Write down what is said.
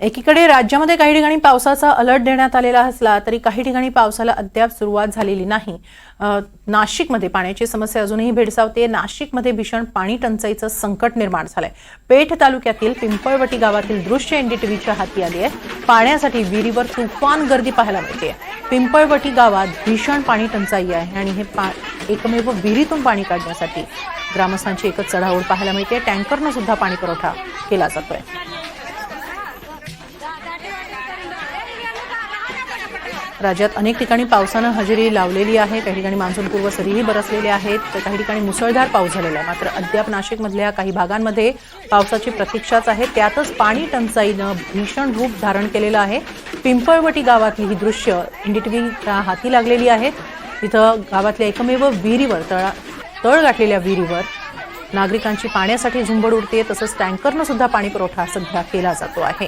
एकीकडे राज्यामध्ये काही ठिकाणी पावसाचा अलर्ट देण्यात आलेला असला तरी काही ठिकाणी पावसाला अद्याप सुरुवात झालेली नाही. नाशिकमध्ये पाण्याची समस्या अजूनही भेडसावते. नाशिकमध्ये भीषण पाणी टंचाईचं संकट निर्माण झालंय. पेठ तालुक्यातील पिंपळवटी गावातील दृश्य एनडीटीव्हीच्या हाती आली आहे. पाण्यासाठी विहिरीवर तुफान गर्दी पाहायला मिळते. पिंपळवटी गावात भीषण पाणी टंचाई आहे आणि हे पा एकमेव विहिरीतून पाणी काढण्यासाठी ग्रामस्थांची एकच चढाओढ पाहायला मिळते. टँकरनं सुद्धा पाणी पुरवठा केला जातोय. राज्यात अनेक ठिकाणी पावसानं हजेरी लावलेली आहे. काही ठिकाणी मान्सूनपूर्व सरीही बरसलेल्या आहेत. तर काही ठिकाणी मुसळधार पाऊस झालेला आहे. मात्र अद्याप नाशिकमधल्या काही भागांमध्ये पावसाची प्रतीक्षाच आहे. त्यातच पाणी टंचाईनं भीषण रूप धारण केलेलं आहे. पिंपळवटी गावातली ही दृश्य एनडीटीव्हीच्या हाती लागलेली आहेत इथं गावातल्या एकमेव विहिरीवर तळा तळ गाठलेल्या विहिरीवर नागरिकांची पाण्यासाठी झुंबड उडते तसंच टँकरनं सुद्धा पाणी पुरवठा सध्या केला जातो आहे.